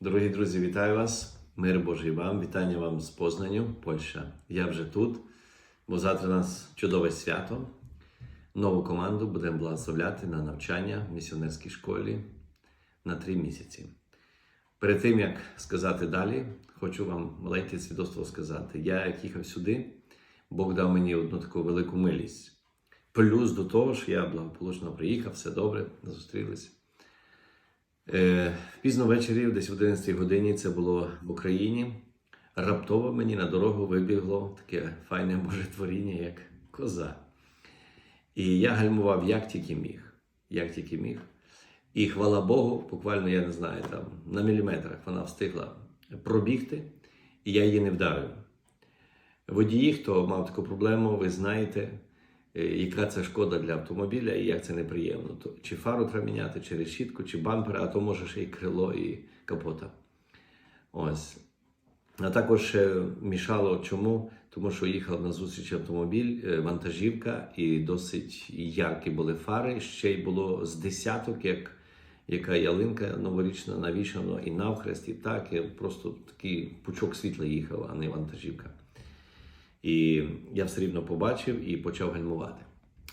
Дорогі друзі, вітаю вас! Мир Божий вам, вітання вам з Познанню, Польща. Я вже тут, бо завтра у нас чудове свято. Нову команду будемо благословляти на навчання в місіонерській школі на три місяці. Перед тим як сказати далі, хочу вам маленьке свідоцтво сказати. Я як їхав сюди, Бог дав мені одну таку велику милість. Плюс до того, що я благополучно приїхав, все добре, зустрілися. Е, пізно ввечері, десь в 11 годині, це було в Україні. Раптово мені на дорогу вибігло таке файне Боже творіння, як коза. І я гальмував як тільки міг. Як тільки міг. І хвала Богу, буквально, я не знаю, там на міліметрах вона встигла пробігти, і я її не вдарив. Водії, хто мав таку проблему, ви знаєте, яка це шкода для автомобіля і як це неприємно. То, чи фару треба міняти, чи решітку, чи бампер, а то може ще й крило і капота. Ось. А також мішало чому? Тому що їхав на зустріч автомобіль, е, вантажівка, і досить яркі були фари. Ще й було з десяток, як яка ялинка новорічна навішана і навхрест, і так. І просто такий пучок світла їхав, а не вантажівка. І я все рівно побачив і почав гальмувати.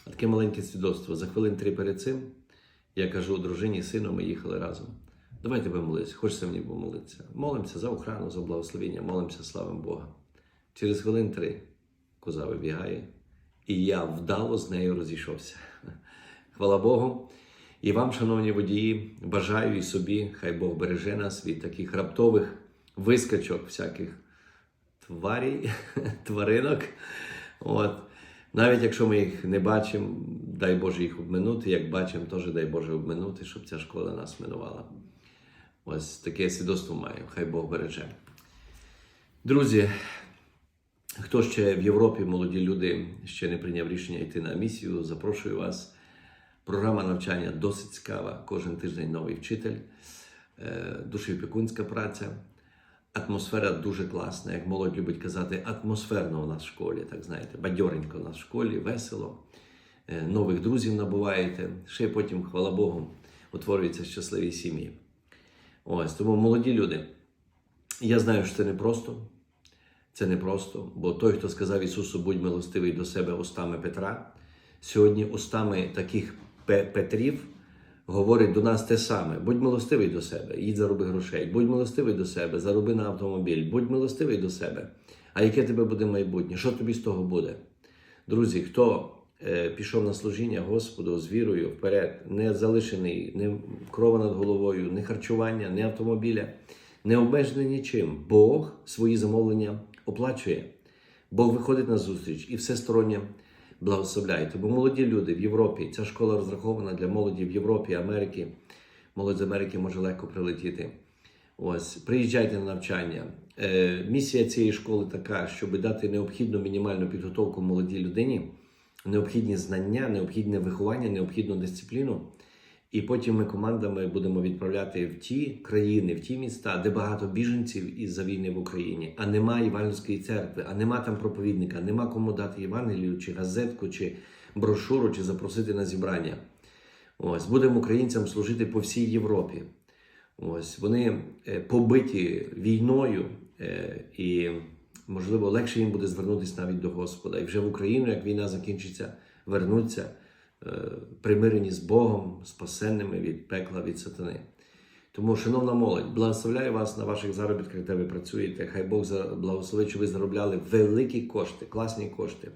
А Таке маленьке свідоцтво. За хвилин три перед цим я кажу дружині, сину, ми їхали разом. Давайте будемо молитися, хочеться мені помолитися. Молимося за охрану, за благословення, молимося, славимо Бога. Через хвилин три коза вибігає, і я вдало з нею розійшовся. Хвала Богу. І вам, шановні водії, бажаю і собі, хай Бог береже нас від таких раптових вискочок всяких тварій, тваринок. От. Навіть якщо ми їх не бачимо, дай Боже їх обминути, як бачимо, теж дай Боже обминути, щоб ця школа нас минувала. Ось таке свідоцтво маю, хай Бог береже. Друзі, хто ще в Європі, молоді люди, ще не прийняв рішення йти на місію, запрошую вас. Програма навчання досить цікава. Кожен тиждень новий вчитель, е, душеопікунська праця. Атмосфера дуже класна, як молодь любить казати, атмосферно у нас в школі, так знаєте, бадьоренько у нас в школі, весело. Е, Нових друзів набуваєте. Ще потім, хвала Богу, утворюються щасливі сім'ї. Ось тому молоді люди. Я знаю, що це непросто. Це непросто, бо той, хто сказав Ісусу, будь милостивий до себе устами Петра, сьогодні устами таких Петрів говорить до нас те саме: будь милостивий до себе, їдь зароби грошей, будь милостивий до себе, зароби на автомобіль, будь милостивий до себе. А яке тебе буде майбутнє? Що тобі з того буде? Друзі, хто е, пішов на служіння Господу з вірою вперед, не залишений ні крова над головою, ні харчування, ні автомобіля, не обмежений нічим, Бог свої замовлення оплачує. Бог виходить на зустріч і всесторонньо благословляє. Тому молоді люди в Європі, ця школа розрахована для молоді в Європі, Америки. Молодь з Америки може легко прилетіти. Ось, приїжджайте на навчання. Е, місія цієї школи така, щоб дати необхідну мінімальну підготовку молодій людині, необхідні знання, необхідне виховання, необхідну дисципліну. І потім ми командами будемо відправляти в ті країни, в ті міста, де багато біженців із-за війни в Україні, а нема Івангельської церкви, а нема там проповідника, нема кому дати Євангелію, чи газетку, чи брошуру, чи запросити на зібрання. Ось будемо українцям служити по всій Європі. Ось вони е, побиті війною, е, і можливо легше їм буде звернутися навіть до Господа. І вже в Україну, як війна закінчиться, вернуться примирені з Богом, спасенними від пекла від сатани. Тому, шановна молодь, благословляю вас на ваших заробітках, де ви працюєте. Хай Бог благословить, щоб ви заробляли великі кошти, класні кошти.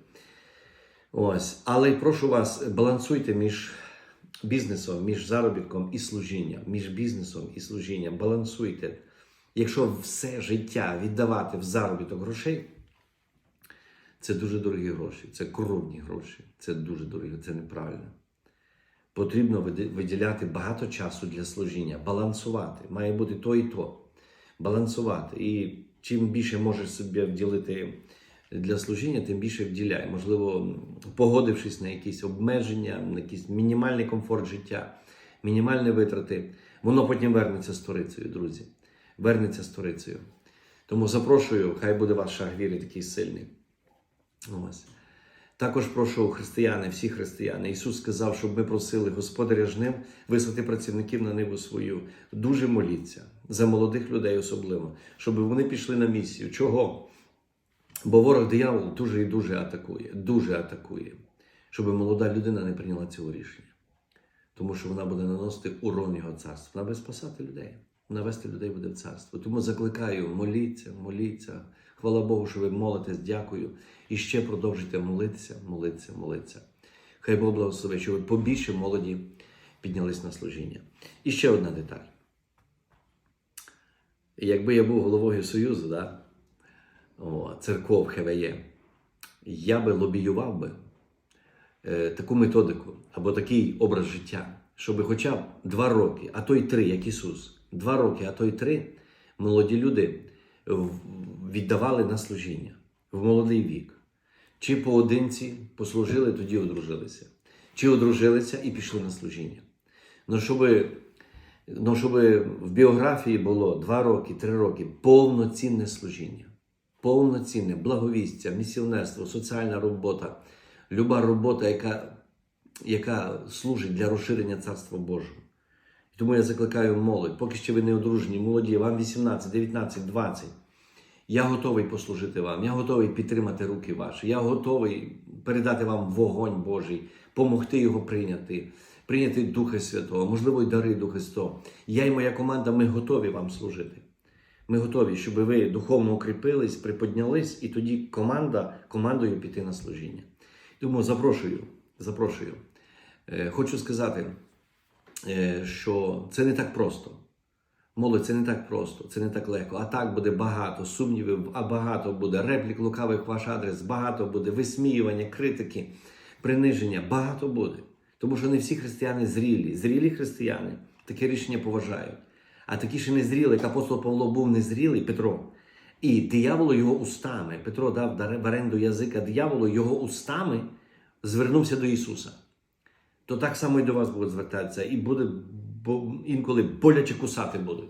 Ось, але прошу вас, балансуйте між бізнесом, між заробітком і служінням, між бізнесом і служінням. Балансуйте. Якщо все життя віддавати в заробіток грошей, це дуже дорогі гроші, це коровні гроші, це дуже дорогі, це неправильно. Потрібно виділяти багато часу для служіння, балансувати. Має бути то і то. Балансувати. І чим більше можеш собі вділити для служіння, тим більше вділяй. Можливо, погодившись на якісь обмеження, на якийсь мінімальний комфорт життя, мінімальні витрати, воно потім вернеться сторицею, друзі. Вернеться сторицею. Тому запрошую, хай буде ваш шаг віри такий сильний. Ось. Також прошу християни, всі християни. Ісус сказав, щоб ми просили Господаря жнив вислати працівників на ниву свою. Дуже моліться за молодих людей, особливо, щоб вони пішли на місію. Чого? Бо ворог диявол дуже і дуже атакує, дуже атакує, щоб молода людина не прийняла цього рішення. Тому що вона буде наносити урон його царству. Вона буде спасати людей, вона вести людей буде в царство. Тому закликаю, моліться, моліться. Хвала Богу, що ви молитесь, дякую. І ще продовжуйте молитися, молитися, молитися. Хай Бог благословить, щоб ви побільше молоді піднялись на служіння. І ще одна деталь. Якби я був головою Союзу, да, о, церков ХВЄ, я би лобіював би е, таку методику або такий образ життя, щоб хоча б два роки, а то й три, як Ісус, два роки, а то й три, молоді люди віддавали на служіння в молодий вік. Чи поодинці послужили, тоді одружилися, чи одружилися і пішли на служіння. Ну, щоб, ну, в біографії було два роки, три роки повноцінне служіння, повноцінне благовістя, місіонерство, соціальна робота, люба робота, яка, яка служить для розширення Царства Божого. Тому я закликаю молодь, поки ще ви не одружені, молоді, вам 18, 19, 20. Я готовий послужити вам, я готовий підтримати руки ваші, я готовий передати вам вогонь Божий, помогти його прийняти, прийняти Духа Святого, можливо, й дари Духа Святого. Я і моя команда, ми готові вам служити. Ми готові, щоб ви духовно укріпились, приподнялись, і тоді команда командою піти на служіння. Тому запрошую, запрошую. Е, Хочу сказати, е, що це не так просто. Молодь, це не так просто, це не так легко. А так буде багато сумнівів, а багато буде реплік лукавих ваш адрес, багато буде висміювання, критики, приниження. Багато буде. Тому що не всі християни зрілі. Зрілі християни таке рішення поважають. А такі ще незріли, як апостол Павло був незрілий Петро. І дияволу його устами, Петро дав в оренду язика дияволу, його устами звернувся до Ісуса то так само і до вас будуть звертатися, і буде інколи боляче кусати будуть.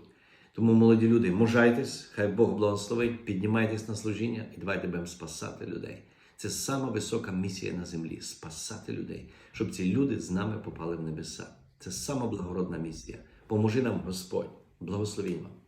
Тому, молоді люди, можайтесь, хай Бог благословить, піднімайтесь на служіння і давайте будемо спасати людей. Це сама висока місія на землі спасати людей, щоб ці люди з нами попали в небеса. Це сама благородна місія. Поможи нам Господь, благословінь вам.